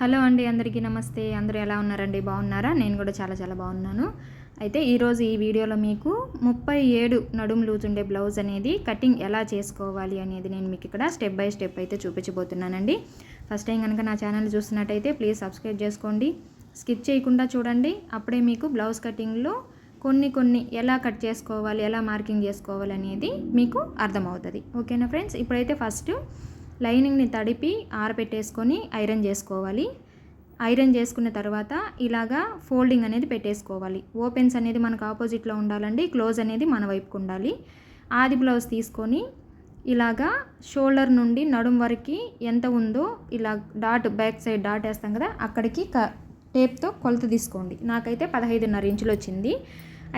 Hello అండి అందరికీ నమస్తే. అందరూ ఎలా ఉన్నారండి? బాగున్నారా? నేను కూడా చాలా చాలా బాగున్నాను. అయితే ఈరోజు ఈ వీడియోలో మీకు ముప్పై ఏడు నడుము లూజ్ ఉండే బ్లౌజ్ అనేది కటింగ్ ఎలా చేసుకోవాలి అనేది నేను మీకు ఇక్కడ స్టెప్ బై స్టెప్ అయితే చూపించబోతున్నానండి. ఫస్ట్ టైం కనుక నా ఛానల్ చూస్తున్నట్టయితే ప్లీజ్ సబ్స్క్రైబ్ చేసుకోండి. స్కిప్ చేయకుండా చూడండి. అప్పుడే మీకు బ్లౌజ్ కటింగ్లో కొన్ని కొన్ని ఎలా కట్ చేసుకోవాలి ఎలా మార్కింగ్ చేసుకోవాలి అనేది మీకు అర్థమవుతుంది. ఓకేనా ఫ్రెండ్స్? ఇప్పుడైతే ఫస్ట్ లైనింగ్ని తడిపి ఆరబెట్టేసుకొని ఐరన్ చేసుకోవాలి. ఐరన్ చేసుకున్న తర్వాత ఇలాగా ఫోల్డింగ్ అనేది పెట్టేసుకోవాలి. ఓపెన్స్ అనేది మనకు ఆపోజిట్లో ఉండాలండి. క్లోజ్ అనేది మన వైపుకు ఉండాలి. ఆది బ్లౌజ్ తీసుకొని ఇలాగా షోల్డర్ నుండి నడుం వరకు ఎంత ఉందో ఇలా డాట్ బ్యాక్ సైడ్ డాట్ వేస్తాం కదా అక్కడికి క టేప్తో కొలత తీసుకోండి. నాకైతే పదహైదున్నర ఇంచులు వచ్చింది.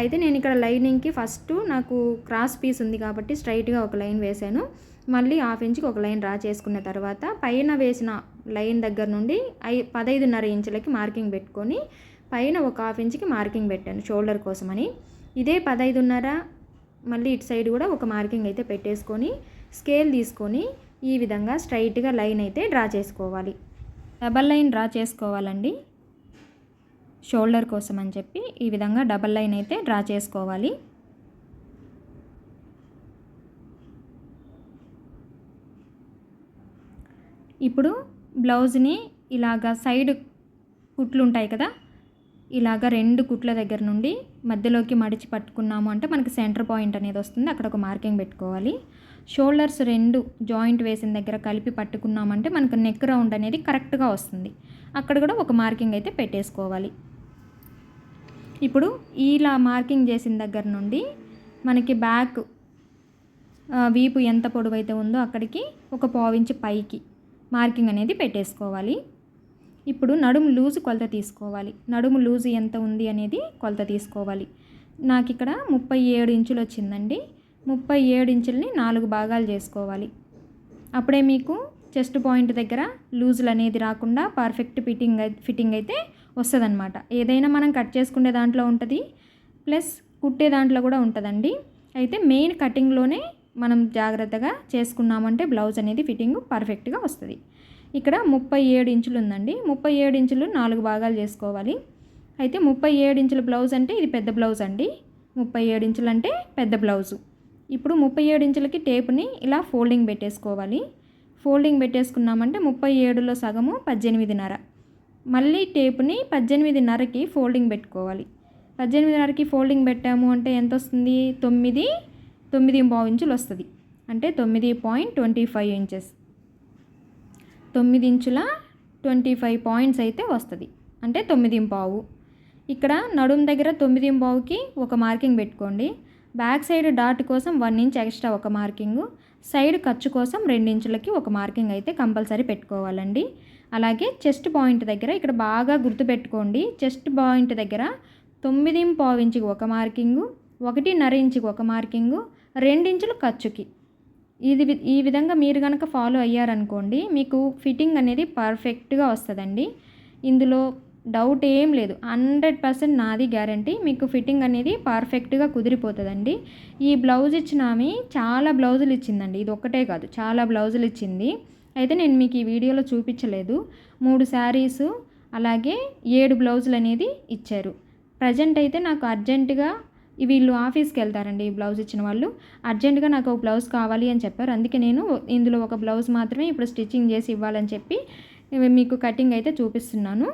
అయితే నేను ఇక్కడ లైనింగ్కి ఫస్ట్ నాకు క్రాస్ పీస్ ఉంది కాబట్టి స్ట్రైట్గా ఒక లైన్ వేశాను. మళ్ళీ హాఫ్ ఇంచ్కి ఒక లైన్ డ్రా చేసుకున్న తర్వాత పైన వేసిన లైన్ దగ్గర నుండి ఐ పదైదున్నర ఇంచులకి మార్కింగ్ పెట్టుకొని పైన ఒక హాఫ్ ఇంచ్కి మార్కింగ్ పెట్టాను షోల్డర్ కోసమని. ఇదే పదైదున్నర మళ్ళీ ఇటు సైడ్ కూడా ఒక మార్కింగ్ అయితే పెట్టేసుకొని స్కేల్ తీసుకొని ఈ విధంగా స్ట్రైట్గా లైన్ అయితే డ్రా చేసుకోవాలి. డబల్ లైన్ డ్రా చేసుకోవాలండి. షోల్డర్ కోసం అని చెప్పి ఈ విధంగా డబల్ లైన్ అయితే డ్రా చేసుకోవాలి. ఇప్పుడు బ్లౌజ్ని ఇలాగా సైడ్ కుట్లు ఉంటాయి కదా ఇలాగ రెండు కుట్ల దగ్గర నుండి మధ్యలోకి మడిచి పట్టుకున్నాము అంటే మనకి సెంటర్ పాయింట్ అనేది వస్తుంది. అక్కడ ఒక మార్కింగ్ పెట్టుకోవాలి. షోల్డర్స్ రెండు జాయింట్ వేసిన దగ్గర కలిపి పట్టుకున్నామంటే మనకు నెక్ రౌండ్ అనేది కరెక్ట్గా వస్తుంది. అక్కడ కూడా ఒక మార్కింగ్ అయితే పెట్టేసుకోవాలి. ఇప్పుడు ఇలా మార్కింగ్ చేసిన దగ్గర నుండి మనకి బ్యాక్ వీపు ఎంత పొడవైతే ఉందో అక్కడికి ఒక పావించి పైకి మార్కింగ్ అనేది పెట్టేసుకోవాలి. ఇప్పుడు నడుము లూజు కొలత తీసుకోవాలి. నడుము లూజు ఎంత ఉంది అనేది కొలత తీసుకోవాలి. నాకు ఇక్కడ ముప్పై ఏడు ఇంచులు వచ్చిందండి. ముప్పై ఏడు ఇంచుల్ని నాలుగు భాగాలు చేసుకోవాలి. అప్పుడే మీకు చెస్ట్ పాయింట్ దగ్గర లూజులు అనేది రాకుండా పర్ఫెక్ట్ ఫిట్టింగ్ ఫిట్టింగ్ అయితే వస్తుందన్నమాట. ఏదైనా మనం కట్ చేసుకునే దాంట్లో ఉంటుంది. ప్లస్ కుట్టే దాంట్లో కూడా ఉంటుందండి. అయితే మెయిన్ కటింగ్లోనే మనం జాగ్రత్తగా చేసుకున్నామంటే బ్లౌజ్ అనేది ఫిట్టింగ్ పర్ఫెక్ట్గా వస్తుంది. ఇక్కడ ముప్పై ఏడు ఇంచులు ఉందండి. ముప్పై ఏడు ఇంచులు నాలుగు భాగాలు చేసుకోవాలి. అయితే ముప్పై ఏడు ఇంచుల బ్లౌజ్ అంటే ఇది పెద్ద బ్లౌజ్ అండి. ముప్పై ఏడు ఇంచులు అంటే పెద్ద బ్లౌజు. ఇప్పుడు ముప్పై ఏడు ఇంచులకి టేపుని ఇలా ఫోల్డింగ్ పెట్టేసుకోవాలి. ఫోల్డింగ్ పెట్టేసుకున్నామంటే ముప్పై ఏడులో సగము పద్దెనిమిదిన్నర. మళ్ళీ టేపుని పద్దెనిమిదిన్నరకి ఫోల్డింగ్ పెట్టుకోవాలి. పద్దెనిమిదిన్నరకి ఫోల్డింగ్ పెట్టాము అంటే ఎంత వస్తుంది తొమ్మిది తొమ్మిది పావు ఇంచులు వస్తుంది. అంటే తొమ్మిది పాయింట్ ట్వంటీ ఫైవ్ ఇంచెస్. తొమ్మిది ఇంచుల ట్వంటీ ఫైవ్ పాయింట్స్ అయితే వస్తుంది. అంటే తొమ్మిది పావు. ఇక్కడ నడుం దగ్గర తొమ్మిది పావుకి ఒక మార్కింగ్ పెట్టుకోండి. బ్యాక్ సైడ్ డాట్ కోసం వన్ ఇంచ్ ఎక్స్ట్రా ఒక మార్కింగ్. సైడ్ ఖర్చు కోసం ఇంచులకి ఒక మార్కింగ్ అయితే కంపల్సరీ పెట్టుకోవాలండి. అలాగే చెస్ట్ పాయింట్ దగ్గర ఇక్కడ బాగా గుర్తుపెట్టుకోండి చెస్ట్ పాయింట్ దగ్గర తొమ్మిది పావు ఇంచుకి ఒక మార్కింగు. ఒకటిన్నర ఇంచుకి ఒక మార్కింగు. రెండించులు ఖర్చుకి. ఇది ఈ విధంగా మీరు కనుక ఫాలో అయ్యారనుకోండి మీకు ఫిట్టింగ్ అనేది పర్ఫెక్ట్గా వస్తుందండి. ఇందులో డౌట్ ఏం లేదు. హండ్రెడ్ పర్సెంట్ నాది గ్యారంటీ. మీకు ఫిట్టింగ్ అనేది పర్ఫెక్ట్గా కుదిరిపోతుందండి. ఈ బ్లౌజ్ ఇచ్చిన ఆమె చాలా బ్లౌజులు ఇచ్చిందండి. ఇది ఒక్కటే కాదు చాలా బ్లౌజులు ఇచ్చింది. అయితే నేను మీకు ఈ వీడియోలో చూపించలేదు. మూడు శారీస్ అలాగే ఏడు బ్లౌజులు అనేది ఇచ్చారు. ప్రజెంట్ అయితే నాకు అర్జెంటుగా వీళ్ళు ఆఫీస్కి వెళ్తారండి ఈ బ్లౌజ్ ఇచ్చిన వాళ్ళు. అర్జెంటుగా నాకు ఒక బ్లౌజ్ కావాలి అని చెప్పారు. అందుకే నేను ఇందులో ఒక బ్లౌజ్ మాత్రమే ఇప్పుడు స్టిచ్చింగ్ చేసి ఇవ్వాలని చెప్పి మీకు కటింగ్ అయితే చూపిస్తున్నాను.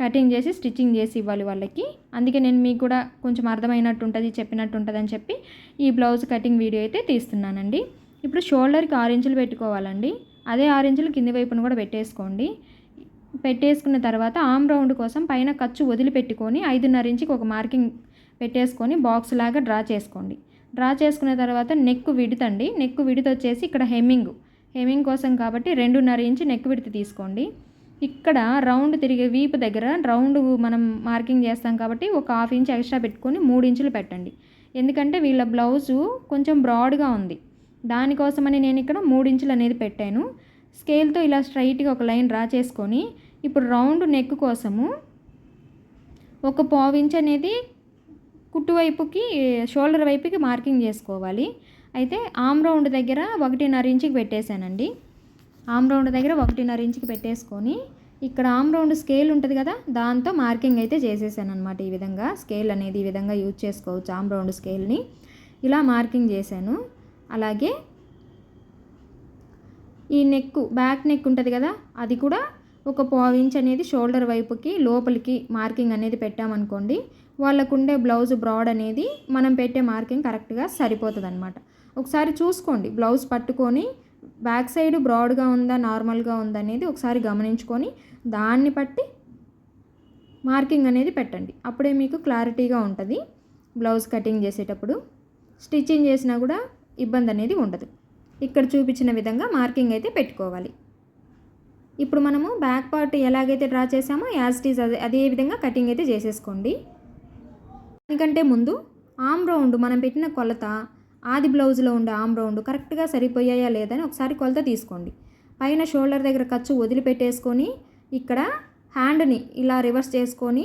కటింగ్ చేసి స్టిచ్చింగ్ చేసి ఇవ్వాలి వాళ్ళకి. అందుకే నేను మీకు కూడా కొంచెం అర్థమైనట్టు ఉంటుంది చెప్పినట్టు ఉంటుంది అని చెప్పి ఈ బ్లౌజ్ కటింగ్ వీడియో అయితే తీస్తున్నానండి. ఇప్పుడు షోల్డర్కి ఆరు ఇంచులు పెట్టుకోవాలండి. అదే ఆరు ఇంచులు కింది వైపున కూడా పెట్టేసుకోండి. పెట్టేసుకున్న తర్వాత ఆమ్ రౌండ్ కోసం పైన ఖర్చు వదిలిపెట్టుకొని ఐదున్నర ఇంచుకి ఒక మార్కింగ్ పెట్టేసుకొని బాక్స్ లాగా డ్రా చేసుకోండి. డ్రా చేసుకున్న తర్వాత నెక్ విడుతండి. నెక్ విడత వచ్చేసి ఇక్కడ హెమ్మింగ్ హెమ్మింగ్ కోసం కాబట్టి రెండున్నర ఇంచు నెక్ విడత తీసుకోండి. ఇక్కడ రౌండ్ తిరిగే వీపు దగ్గర రౌండ్ మనం మార్కింగ్ చేస్తాం కాబట్టి ఒక హాఫ్ ఇంచ్ ఎక్స్ట్రా పెట్టుకొని మూడు ఇంచులు పెట్టండి. ఎందుకంటే వీళ్ళ బ్లౌజు కొంచెం బ్రాడ్గా ఉంది. దానికోసమని నేను ఇక్కడ మూడు ఇంచులు అనేది పెట్టాను. స్కేల్తో ఇలా స్ట్రైట్గా ఒక లైన్ డ్రా చేసుకొని ఇప్పుడు రౌండ్ నెక్ కోసము ఒక పావు ఇంచ్ అనేది కుట్టు వైపుకి షోల్డర్ వైపుకి మార్కింగ్ చేసుకోవాలి. అయితే ఆమ్ రౌండ్ దగ్గర ఒకటిన్నర ఇంచుకి పెట్టేశానండి. ఆమ్ రౌండ్ దగ్గర ఒకటిన్నర ఇంచుకి పెట్టేసుకొని ఇక్కడ ఆమ్ రౌండ్ స్కేల్ ఉంటుంది కదా దాంతో మార్కింగ్ అయితే చేసేసాను అనమాట ఈ విధంగా. స్కేల్ అనేది ఈ విధంగా యూజ్ చేసుకోవచ్చు ఆమ్ రౌండ్ స్కేల్ని. ఇలా మార్కింగ్ చేశాను. అలాగే ఈ నెక్ బ్యాక్ నెక్ ఉంటుంది కదా అది కూడా ఒక పావు ఇంచ్ అనేది షోల్డర్ వైపుకి లోపలికి మార్కింగ్ అనేది పెట్టామనుకోండి వాళ్ళకు ఉండే బ్లౌజ్ బ్రాడ్ అనేది మనం పెట్టే మార్కింగ్ కరెక్ట్గా సరిపోతుంది అనమాట ఒకసారి చూసుకోండి బ్లౌజ్ పట్టుకొని బ్యాక్ సైడ్ బ్రాడ్గా ఉందా నార్మల్గా ఉందా అనేది ఒకసారి గమనించుకొని దాన్ని బట్టి మార్కింగ్ అనేది పెట్టండి. అప్పుడే మీకు క్లారిటీగా ఉంటుంది. బ్లౌజ్ కటింగ్ చేసేటప్పుడు స్టిచ్చింగ్ చేసినా కూడా ఇబ్బంది అనేది ఉండదు. ఇక్కడ చూపించిన విధంగా మార్కింగ్ అయితే పెట్టుకోవాలి. ఇప్పుడు మనము బ్యాక్ పార్ట్ ఎలాగైతే డ్రా చేసామో యాజ్ ఈజ్ అదే అదే విధంగా కటింగ్ అయితే చేసేసుకోండి. దానికంటే ముందు ఆమ్ రౌండ్ మనం పెట్టిన కొలత ఆది బ్లౌజ్లో ఉండే ఆమ్ రౌండ్ కరెక్ట్గా సరిపోయాయా లేదని ఒకసారి కొలత తీసుకోండి. పైన షోల్డర్ దగ్గర ఖర్చు వదిలిపెట్టేసుకొని ఇక్కడ హ్యాండ్ని ఇలా రివర్స్ చేసుకొని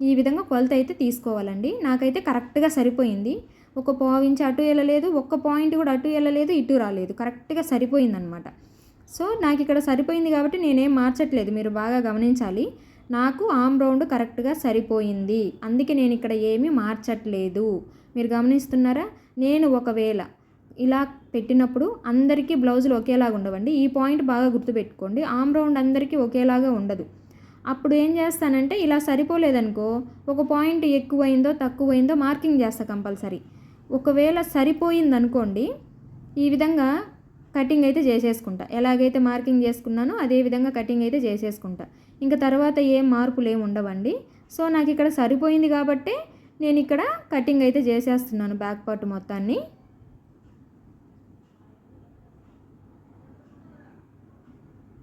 ఈ విధంగా కొలత అయితే తీసుకోవాలండి. నాకైతే కరెక్ట్గా సరిపోయింది. ఒక పావించి అటు వెళ్ళలేదు ఒక్క పాయింట్ కూడా అటు వెళ్ళలేదు ఇటు రాలేదు. కరెక్ట్గా సరిపోయిందనమాట సో నాకు ఇక్కడ సరిపోయింది కాబట్టి నేనేం మార్చట్లేదు. మీరు బాగా గమనించాలి. నాకు ఆమ్ రౌండ్ కరెక్ట్గా సరిపోయింది. అందుకే నేను ఇక్కడ ఏమీ మార్చట్లేదు. మీరు గమనిస్తున్నారా? నేను ఒకవేళ ఇలా పెట్టినప్పుడు అందరికీ బ్లౌజులు ఒకేలాగా ఉండవండి. ఈ పాయింట్ బాగా గుర్తుపెట్టుకోండి. ఆమ్ రౌండ్ అందరికీ ఒకేలాగా ఉండదు. అప్పుడు ఏం చేస్తానంటే ఇలా సరిపోలేదనుకో ఒక పాయింట్ ఎక్కువైందో తక్కువైందో మార్కింగ్ చేస్తా కంపల్సరీ. ఒకవేళ సరిపోయిందనుకోండి ఈ విధంగా కటింగ్ అయితే చేసేసుకుంటా. ఎలాగైతే మార్కింగ్ చేసుకున్నానో అదే విధంగా కటింగ్ అయితే చేసేసుకుంటా. ఇంకా తర్వాత ఏం మార్పులు ఏమి ఉండవండి. సో నాకు ఇక్కడ సరిపోయింది కాబట్టి నేను ఇక్కడ కటింగ్ అయితే చేసేస్తున్నాను బ్యాక్ పార్ట్ మొత్తాన్ని.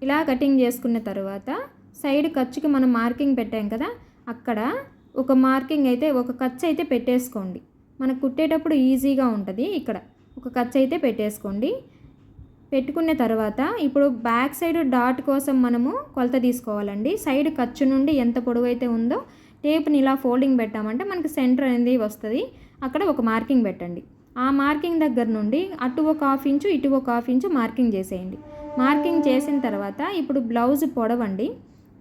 ఇలా కటింగ్ చేసుకున్న తర్వాత సైడ్ ఖర్చుకి మనం మార్కింగ్ పెట్టాం కదా అక్కడ ఒక మార్కింగ్ అయితే ఒక ఖర్చు అయితే పెట్టేసుకోండి. మనకు కుట్టేటప్పుడు ఈజీగా ఉంటుంది ఇక్కడ. ఒక ఖర్చు అయితే పెట్టేసుకోండి. పెట్టుకున్న తర్వాత ఇప్పుడు బ్యాక్ సైడ్ డాట్ కోసం మనము కొలత తీసుకోవాలండి. సైడ్ ఖర్చు నుండి ఎంత పొడవైతే ఉందో టేప్ని ఇలా ఫోల్డింగ్ పెట్టామంటే మనకి సెంటర్ అనేది వస్తుంది. అక్కడ ఒక మార్కింగ్ పెట్టండి. ఆ మార్కింగ్ దగ్గర నుండి అటు ఒక హాఫ్ ఇంచు ఇటు ఒక హాఫ్ ఇంచు మార్కింగ్ చేసేయండి. మార్కింగ్ చేసిన తర్వాత ఇప్పుడు బ్లౌజ్ పొడవండి.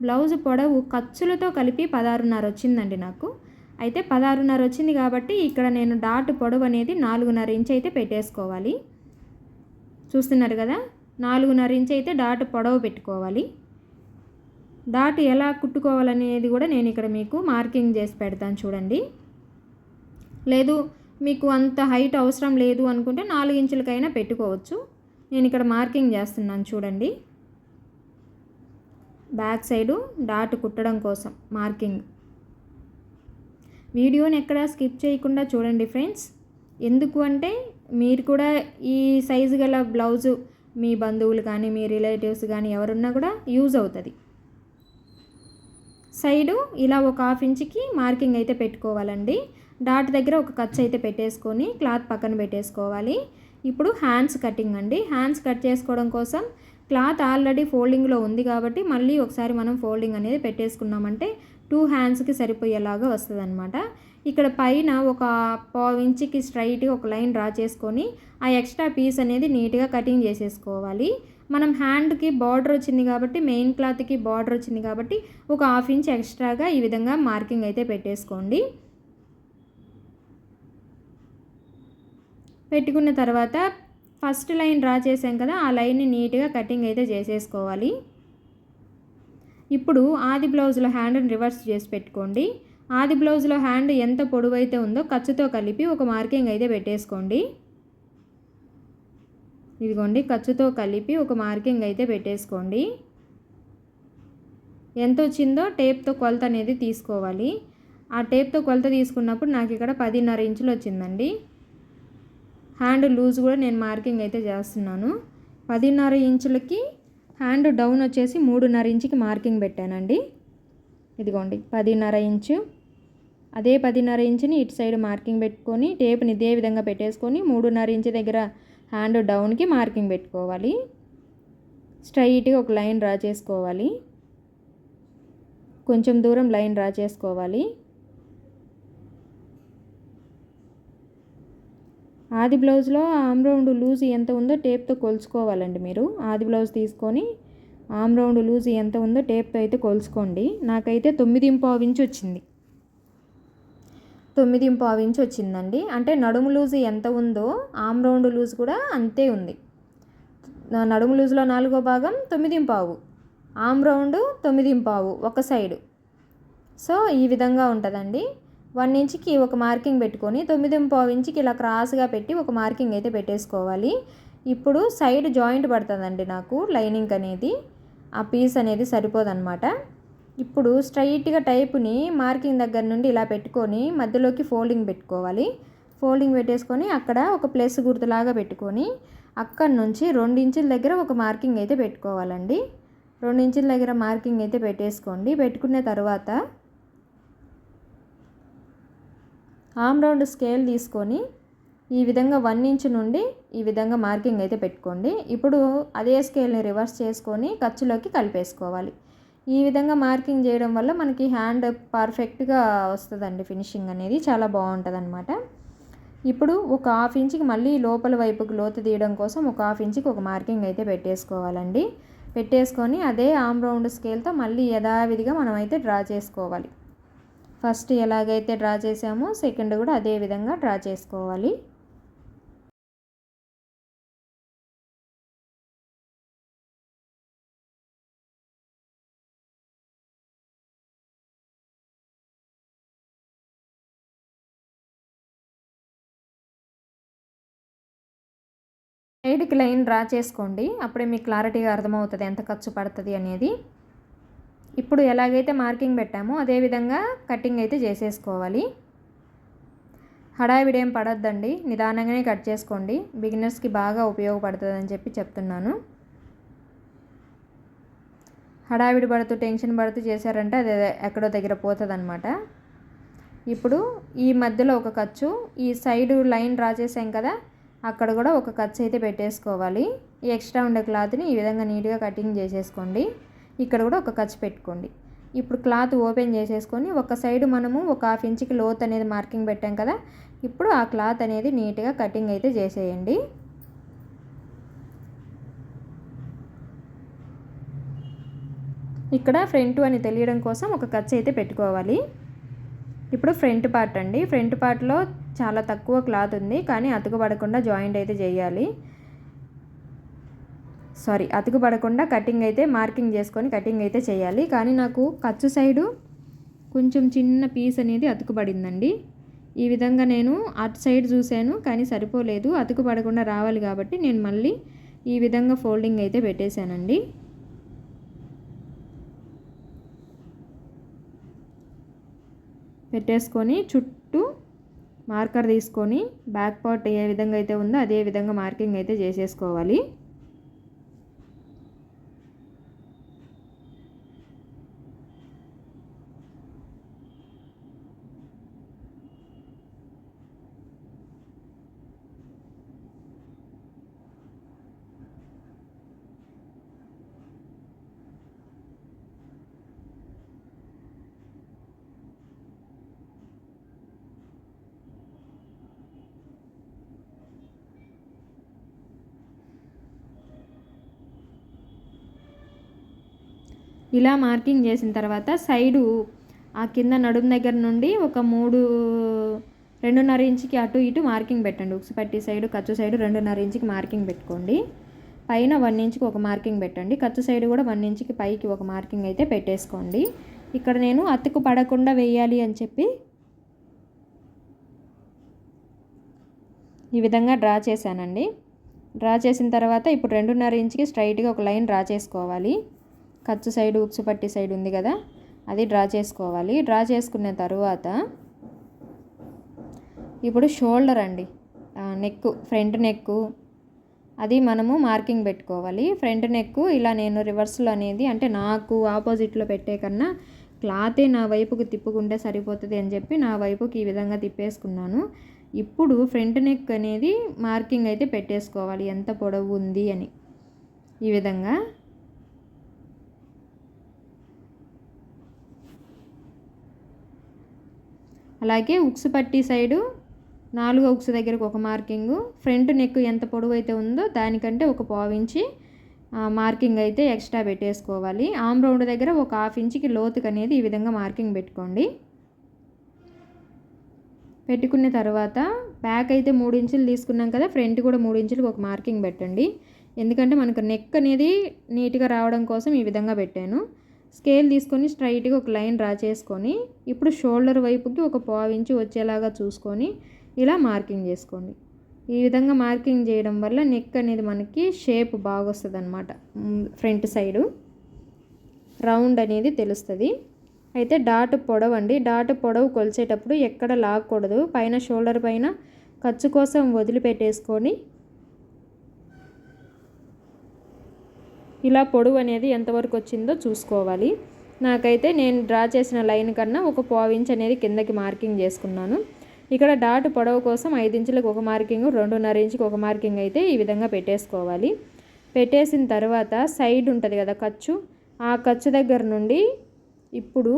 బ్లౌజ్ పొడవు ఖర్చులతో కలిపి పదహారున్నర వచ్చిందండి నాకు. అయితే పదహారున్నర వచ్చింది కాబట్టి ఇక్కడ నేను డాట్ పొడవు అనేది నాలుగున్నర ఇంచ్ అయితే పెట్టేసుకోవాలి. చూస్తున్నారు కదా? నాలుగున్నర ఇంచ్ అయితే డాట్ పొడవు పెట్టుకోవాలి. డాట్ ఎలా కుట్టుకోవాలనేది కూడా నేను ఇక్కడ మీకు మార్కింగ్ చేసి పెడతాను చూడండి. లేదు మీకు అంత హైట్ అవసరం లేదు అనుకుంటే నాలుగు ఇంచులకైనా పెట్టుకోవచ్చు. నేను ఇక్కడ మార్కింగ్ చేస్తున్నాను చూడండి. బ్యాక్ సైడు డాట్ కుట్టడం కోసం మార్కింగ్. వీడియోని ఎక్కడ స్కిప్ చేయకుండా చూడండి ఫ్రెండ్స్. ఎందుకు అంటే మీరు కూడా ఈ సైజు గల బ్లౌజు మీ బంధువులు కానీ మీ రిలేటివ్స్ కానీ ఎవరున్నా కూడా యూజ్ అవుతుంది. సైడు ఇలా ఒక హాఫ్ ఇంచ్కి మార్కింగ్ అయితే పెట్టుకోవాలండి. డాట్ దగ్గర ఒక ఖర్చు అయితే పెట్టేసుకొని క్లాత్ పక్కన పెట్టేసుకోవాలి. ఇప్పుడు హ్యాండ్స్ కటింగ్ అండి. హ్యాండ్స్ కట్ చేసుకోవడం కోసం క్లాత్ ఆల్రెడీ ఫోల్డింగ్లో ఉంది కాబట్టి మళ్ళీ ఒకసారి మనం ఫోల్డింగ్ అనేది పెట్టేసుకున్నామంటే టూ హ్యాండ్స్కి సరిపోయేలాగా వస్తుంది అనమాట ఇక్కడ పైన ఒక పావు ఇంచుకి స్ట్రైట్గా ఒక లైన్ డ్రా చేసుకొని ఆ ఎక్స్ట్రా పీస్ అనేది నీట్గా కటింగ్ చేసేసుకోవాలి. మనం హ్యాండ్కి బార్డర్ వచ్చింది కాబట్టి మెయిన్ క్లాత్కి బార్డర్ వచ్చింది కాబట్టి ఒక హాఫ్ ఇంచ్ ఎక్స్ట్రాగా ఈ విధంగా మార్కింగ్ అయితే పెట్టేసుకోండి. పెట్టుకున్న తర్వాత ఫస్ట్ లైన్ డ్రా చేసాం కదా ఆ లైన్ని నీట్గా కటింగ్ అయితే చేసేసుకోవాలి. ఇప్పుడు ఆది బ్లౌజ్లో హ్యాండ్ని రివర్స్ చేసి పెట్టుకోండి. ఆది బ్లౌజ్లో హ్యాండ్ ఎంత పొడవైతే ఉందో ఖర్చుతో కలిపి ఒక మార్కింగ్ అయితే పెట్టేసుకోండి. ఇదిగోండి ఖర్చుతో కలిపి ఒక మార్కింగ్ అయితే పెట్టేసుకోండి. ఎంత వచ్చిందో టేప్తో కొలత అనేది తీసుకోవాలి. ఆ టేప్తో కొలత తీసుకున్నప్పుడు నాకు ఇక్కడ పదిన్నర ఇంచులు వచ్చిందండి. హ్యాండ్ లూజ్ కూడా నేను మార్కింగ్ అయితే చేస్తున్నాను. పదిన్నర ఇంచులకి హ్యాండ్ డౌన్ వచ్చేసి మూడున్నర ఇంచుకి మార్కింగ్ పెట్టానండి. ఇదిగోండి పదిన్నర ఇంచు. అదే పదిన్నర ఇంచుని ఇటు సైడ్ మార్కింగ్ పెట్టుకొని టేప్ని ఇదే విధంగా పెట్టేసుకొని మూడున్నర ఇంచు దగ్గర హ్యాండ్ డౌన్కి మార్కింగ్ పెట్టుకోవాలి. స్ట్రైట్గా ఒక లైన్ డ్రా చేసుకోవాలి. కొంచెం దూరం లైన్ డ్రా చేసుకోవాలి. ఆది బ్లౌజ్లో ఆమ్ రౌండ్ లూజ్ ఎంత ఉందో టేప్తో కొలుచుకోవాలండి మీరు. ఆది బ్లౌజ్ తీసుకొని ఆమ్ రౌండ్ లూజ్ ఎంత ఉందో టేప్తో అయితే కొలుచుకోండి. నాకైతే తొమ్మిది పావు ఇంచు వచ్చింది. తొమ్మిది పావు వచ్చిందండి. అంటే నడుము లూజ్ ఎంత ఉందో ఆమ్ రౌండ్ లూజ్ కూడా అంతే ఉంది. నడుము లూజ్లో నాలుగో భాగం తొమ్మిది పావు ఆమ్ రౌండ్ తొమ్మిది పావు ఒక సైడు. సో ఈ విధంగా ఉంటుందండి. వన్ ఇంచ్కి ఒక మార్కింగ్ పెట్టుకొని తొమ్మిది పావు ఇలా క్రాస్గా పెట్టి ఒక మార్కింగ్ అయితే పెట్టేసుకోవాలి. ఇప్పుడు సైడ్ జాయింట్ పడుతుందండి నాకు లైనింగ్ అనేది. ఆ పీస్ అనేది సరిపోదన్నమాట ఇప్పుడు స్ట్రైట్గా టైప్ని మార్కింగ్ దగ్గర నుండి ఇలా పెట్టుకొని మధ్యలోకి ఫోల్డింగ్ పెట్టుకోవాలి. ఫోల్డింగ్ పెట్టేసుకొని అక్కడ ఒక ప్లస్ గుర్తులాగా పెట్టుకొని అక్కడ నుంచి రెండు ఇంచుల దగ్గర ఒక మార్కింగ్ అయితే పెట్టుకోవాలండి. రెండు ఇంచుల దగ్గర మార్కింగ్ అయితే పెట్టేసుకోండి. పెట్టుకున్న తర్వాత ఆమ్ రౌండ్ స్కేల్ తీసుకొని ఈ విధంగా వన్ ఇంచ్ నుండి ఈ విధంగా మార్కింగ్ అయితే పెట్టుకోండి. ఇప్పుడు అదే స్కేల్ని రివర్స్ చేసుకొని ఖర్చులోకి కలిపేసుకోవాలి. ఈ విధంగా మార్కింగ్ చేయడం వల్ల మనకి హ్యాండ్ పర్ఫెక్ట్గా వస్తుందండి ఫినిషింగ్ అనేది. చాలా బాగుంటుంది అనమాట ఇప్పుడు ఒక హాఫ్ ఇంచ్కి మళ్ళీ లోపల వైపుకి లోతు తీయడం కోసం ఒక హాఫ్ ఇంచ్కి ఒక మార్కింగ్ అయితే పెట్టేసుకోవాలండి. పెట్టేసుకొని అదే ఆమ్ రౌండ్ స్కేల్తో మళ్ళీ యథావిధిగా మనం అయితే డ్రా చేసుకోవాలి. ఫస్ట్ ఎలాగైతే డ్రా చేసామో సెకండ్ కూడా అదే విధంగా డ్రా చేసుకోవాలి. సైడ్కి లైన్ డ్రా చేసుకోండి. అప్పుడే మీకు క్లారిటీగా అర్థమవుతుంది ఎంత ఖర్చు పడుతుంది అనేది. ఇప్పుడు ఎలాగైతే మార్కింగ్ పెట్టామో అదేవిధంగా కటింగ్ అయితే చేసేసుకోవాలి. హడావిడి ఏం నిదానంగానే కట్ చేసుకోండి. బిగినర్స్కి బాగా ఉపయోగపడుతుంది అని చెప్పి చెప్తున్నాను. హడావిడి పడుతూ టెన్షన్ పడుతూ చేశారంటే అది ఎక్కడో దగ్గర పోతుంది అనమాట ఇప్పుడు ఈ మధ్యలో ఒక ఖర్చు ఈ సైడ్ లైన్ డ్రా చేసాం కదా అక్కడ కూడా ఒక ఖర్చు అయితే పెట్టేసుకోవాలి. ఈ ఎక్స్ట్రా ఉండే క్లాత్ని ఈ విధంగా నీట్గా కటింగ్ చేసేసుకోండి. ఇక్కడ కూడా ఒక ఖర్చు పెట్టుకోండి. ఇప్పుడు క్లాత్ ఓపెన్ చేసేసుకొని ఒక సైడ్ మనము ఒక హాఫ్ ఇంచ్కి లోత్ అనేది మార్కింగ్ పెట్టాం కదా ఇప్పుడు ఆ క్లాత్ అనేది నీట్గా కటింగ్ అయితే చేసేయండి. ఇక్కడ ఫ్రంట్ అని తెలియడం కోసం ఒక ఖర్చు అయితే పెట్టుకోవాలి. ఇప్పుడు ఫ్రంట్ పార్ట్ అండి. ఫ్రంట్ పార్ట్లో చాలా తక్కువ క్లాత్ ఉంది కానీ అతుకుపడకుండా జాయింట్ అయితే చేయాలి. సారీ అతుకుపడకుండా కటింగ్ అయితే మార్కింగ్ చేసుకొని కటింగ్ అయితే చేయాలి. కానీ నాకు ఖర్చు సైడు కొంచెం చిన్న పీస్ అనేది అతుకుపడిందండి ఈ విధంగా నేను అటు సైడ్ చూశాను కానీ సరిపోలేదు. అతుకుపడకుండా రావాలి కాబట్టి నేను మళ్ళీ ఈ విధంగా ఫోల్డింగ్ అయితే పెట్టేశానండి. పెట్టేసుకొని చుట్టూ మార్కర్ తీసుకొని బ్యాక్ పార్ట్ ఏ విధంగా అయితే ఉందో అదే విధంగా మార్కింగ్ అయితే చేసేసుకోవాలి. ఇలా మార్కింగ్ చేసిన తర్వాత సైడు ఆ కింద నడుము దగ్గర నుండి ఒక మూడు రెండున్నర ఇంచుకి అటు ఇటు మార్కింగ్ పెట్టండి. ఉక్సు పట్టి సైడు ఖర్చు సైడు రెండున్నర ఇంచుకి మార్కింగ్ పెట్టుకోండి. పైన వన్ ఇంచుకి ఒక మార్కింగ్ పెట్టండి. ఖర్చు సైడు కూడా వన్ ఇంచుకి పైకి ఒక మార్కింగ్ అయితే పెట్టేసుకోండి. ఇక్కడ నేను అతుకు పడకుండా వేయాలి అని చెప్పి ఈ విధంగా డ్రా చేశానండి. డ్రా చేసిన తర్వాత ఇప్పుడు రెండున్నర ఇంచుకి స్ట్రైట్గా ఒక లైన్ డ్రా చేసుకోవాలి. ఖర్చు సైడ్ ఉక్సు పట్టి సైడ్ ఉంది కదా అది డ్రా చేసుకోవాలి. డ్రా చేసుకున్న తర్వాత ఇప్పుడు షోల్డర్ అండి నెక్ ఫ్రంట్ నెక్ అది మనము మార్కింగ్ పెట్టుకోవాలి. ఫ్రంట్ నెక్ ఇలా నేను రివర్స్లో అనేది అంటే నాకు ఆపోజిట్లో పెట్టే కన్నా క్లాతే నా వైపుకు తిప్పుకుంటే సరిపోతుంది అని చెప్పి నా వైపుకి ఈ విధంగా తిప్పేసుకున్నాను. ఇప్పుడు ఫ్రంట్ నెక్ అనేది మార్కింగ్ అయితే పెట్టేసుకోవాలి ఎంత పొడవు ఉంది అని. ఈ విధంగా అలాగే ఉక్స్ పట్టి సైడు నాలుగో ఉక్స్ దగ్గరకు ఒక మార్కింగు. ఫ్రంట్ నెక్ ఎంత పొడవు అయితే ఉందో దానికంటే ఒక పావించి మార్కింగ్ అయితే ఎక్స్ట్రా పెట్టేసుకోవాలి. ఆమ్ రౌండ్ దగ్గర ఒక హాఫ్ ఇంచుకి లోతుకు అనేది ఈ విధంగా మార్కింగ్ పెట్టుకోండి. పెట్టుకున్న తర్వాత బ్యాక్ అయితే మూడు ఇంచులు తీసుకున్నాం కదా ఫ్రంట్ కూడా మూడు ఇంచులకు ఒక మార్కింగ్ పెట్టండి. ఎందుకంటే మనకు నెక్ అనేది నీట్గా రావడం కోసం ఈ విధంగా పెట్టాను. స్కేల్ తీసుకొని స్ట్రైట్గా ఒక లైన్ డ్రా చేసుకొని ఇప్పుడు షోల్డర్ వైపుకి ఒక పావు ఇంచు వచ్చేలాగా చూసుకొని ఇలా మార్కింగ్ చేసుకోండి. ఈ విధంగా మార్కింగ్ చేయడం వల్ల నెక్ అనేది మనకి షేప్ బాగా వస్తుంది అనమాట ఫ్రంట్ సైడు. రౌండ్ అనేది తెలుస్తుంది. అయితే డాట్ పొడవు అండి డాట్ పొడవు కొలిచేటప్పుడు ఎక్కడ లాగకూడదు పైన షోల్డర్ పైన ఖర్చు కోసం వదిలిపెట్టేసుకొని ఇలా పొడవు అనేది ఎంతవరకు వచ్చిందో చూసుకోవాలి. నాకైతే నేను డ్రా చేసిన లైన్ కన్నా ఒక పావు ఇంచ్ అనేది కిందకి మార్కింగ్ చేసుకున్నాను. ఇక్కడ డాట్ పొడవు కోసం ఐదు ఇంచులకు ఒక మార్కింగ్ రెండున్నర ఇంచుకి ఒక మార్కింగ్ అయితే ఈ విధంగా పెట్టేసుకోవాలి. పెట్టేసిన తర్వాత సైడ్ ఉంటుంది కదా ఖర్చు ఆ ఖర్చు దగ్గర నుండి ఇప్పుడు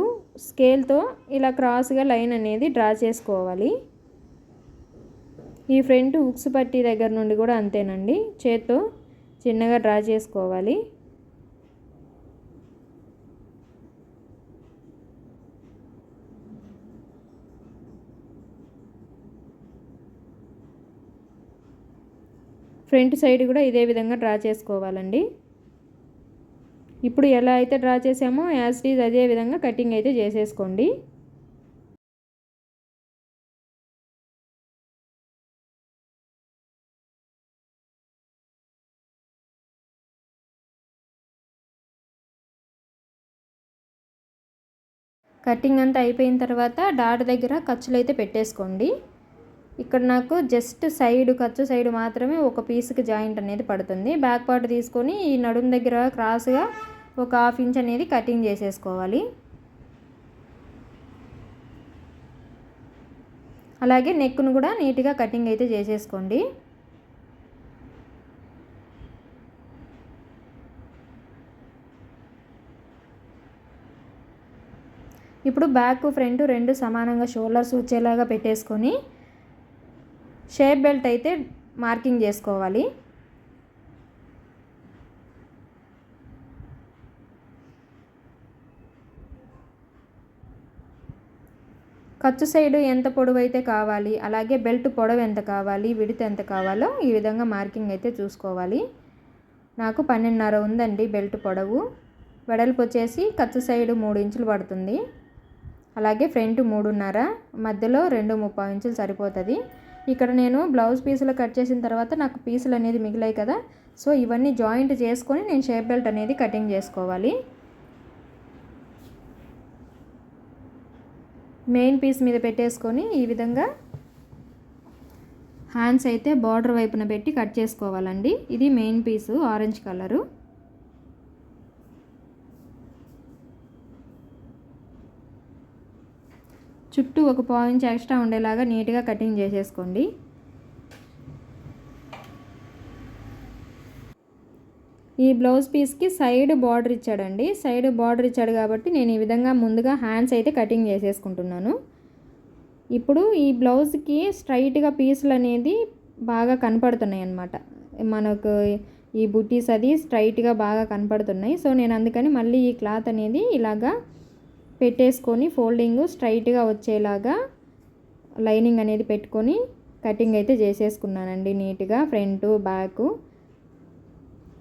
స్కేల్తో ఇలా క్రాస్గా లైన్ అనేది డ్రా చేసుకోవాలి. ఈ ఫ్రంట్ ఉక్స్ పట్టి దగ్గర నుండి కూడా అంతేనండి. చేత్తో చిన్నగా డ్రా చేసుకోవాలి. ఫ్రంట్ సైడ్ కూడా ఇదే విధంగా డ్రా చేసుకోవాలండి. ఇప్పుడు ఎలా అయితే డ్రా చేసామో యాజ్ ఈజ్ అదే విధంగా కటింగ్ అయితే చేసేసుకోండి. కటింగ్ అంతా అయిపోయిన తర్వాత డాట్ దగ్గర ఖర్చులు అయితే పెట్టేసుకోండి. ఇక్కడ నాకు జస్ట్ సైడ్ ఖర్చు సైడ్ మాత్రమే ఒక పీస్కి జాయింట్ అనేది పడుతుంది. బ్యాక్ పార్ట్ తీసుకొని ఈ నడుము దగ్గర క్రాస్గా ఒక హాఫ్ ఇంచ్ అనేది కటింగ్ చేసేసుకోవాలి. అలాగే నెక్ను కూడా నీట్గా కటింగ్ అయితే చేసేసుకోండి. ఇప్పుడు బ్యాక్ ఫ్రంట్ రెండు సమానంగా షోల్డర్స్ వచ్చేలాగా పెట్టేసుకొని షేప్ బెల్ట్ అయితే మార్కింగ్ చేసుకోవాలి. ఖర్చు సైడు ఎంత పొడవు అయితే కావాలి అలాగే బెల్ట్ పొడవు ఎంత కావాలి విడత ఎంత కావాలో ఈ విధంగా మార్కింగ్ అయితే చూసుకోవాలి. నాకు పన్నెండున్నర ఉందండి బెల్ట్ పొడవు. వెడల్పు వచ్చేసి ఖర్చు సైడు మూడు ఇంచులు పడుతుంది. అలాగే ఫ్రంట్ మూడున్నర మధ్యలో రెండు ముప్పై ఇంచులు సరిపోతుంది. ఇక్కడ నేను బ్లౌజ్ పీసులు కట్ చేసిన తర్వాత నాకు పీసులు అనేది మిగిలాయి కదా. సో ఇవన్నీ జాయింట్ చేసుకొని నేను షేప్ బెల్ట్ అనేది కటింగ్ చేసుకోవాలి. మెయిన్ పీస్ మీద పెట్టేసుకొని ఈ విధంగా హ్యాండ్స్ అయితే బార్డర్ వైపున పెట్టి కట్ చేసుకోవాలండి. ఇది మెయిన్ పీసు ఆరెంజ్ కలరు. చుట్టూ ఒక పాయింట్ ఎక్స్ట్రా ఉండేలాగా నీట్గా కటింగ్ చేసేసుకోండి. ఈ బ్లౌజ్ పీస్కి సైడ్ బార్డర్ ఇచ్చాడండి. సైడ్ బార్డర్ ఇచ్చాడు కాబట్టి నేను ఈ విధంగా ముందుగా హ్యాండ్స్ అయితే కటింగ్ చేసేసుకుంటున్నాను. ఇప్పుడు ఈ బ్లౌజ్కి స్ట్రైట్గా పీసులు అనేది బాగా కనపడుతున్నాయి అన్నమాట. మనకు ఈ బుటీస్ అది స్ట్రైట్గా బాగా కనపడుతున్నాయి. సో నేను అందుకని మళ్ళీ ఈ క్లాత్ అనేది ఇలాగా పెట్టేసుకొని ఫోల్డింగ్ స్ట్రైట్గా వచ్చేలాగా లైనింగ్ అనేది పెట్టుకొని కటింగ్ అయితే చేసేసుకున్నానండి నీట్గా ఫ్రంట్ బ్యాక్.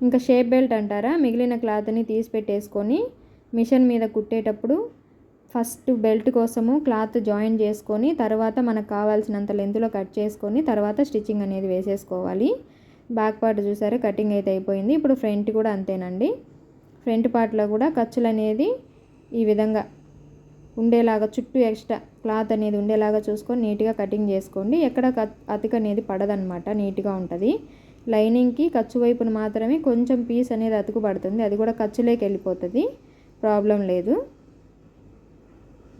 ఇంకా షేప్ బెల్ట్ అంటారా? మిగిలిన క్లాత్ని తీసి పెట్టేసుకొని మిషన్ మీద కుట్టేటప్పుడు ఫస్ట్ బెల్ట్ కోసము క్లాత్ జాయిన్ చేసుకొని తర్వాత మనకు కావాల్సినంత లెంత్లో కట్ చేసుకొని తర్వాత స్టిచ్చింగ్ అనేది వేసేసుకోవాలి. బ్యాక్ పార్ట్ చూసారా? కటింగ్ అయితే అయిపోయింది. ఇప్పుడు ఫ్రంట్ కూడా అంతేనండి. ఫ్రంట్ పార్ట్లో కూడా ఖర్చులు అనేది ఈ విధంగా ఉండేలాగా చుట్టూ ఎక్స్ట్రా క్లాత్ అనేది ఉండేలాగా చూసుకొని నీట్గా కటింగ్ చేసుకోండి. ఎక్కడ అతిక అనేది పడదనమాట నీట్గా ఉంటుంది. లైనింగ్కి ఖర్చు వైపున మాత్రమే కొంచెం పీస్ అనేది అతుకు పడుతుంది. అది కూడా ఖర్చులోకి వెళ్ళిపోతుంది. ప్రాబ్లం లేదు.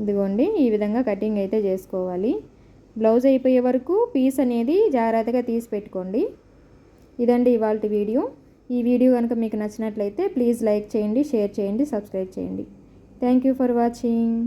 ఇదిగోండి ఈ విధంగా కటింగ్ అయితే చేసుకోవాలి. బ్లౌజ్ అయిపోయే వరకు పీస్ అనేది జాగ్రత్తగా తీసి పెట్టుకోండి. ఇదండి ఇవాళ వీడియో. ఈ వీడియో కనుక మీకు నచ్చినట్లయితే ప్లీజ్ లైక్ చేయండి షేర్ చేయండి సబ్స్క్రైబ్ చేయండి. Thank you for watching.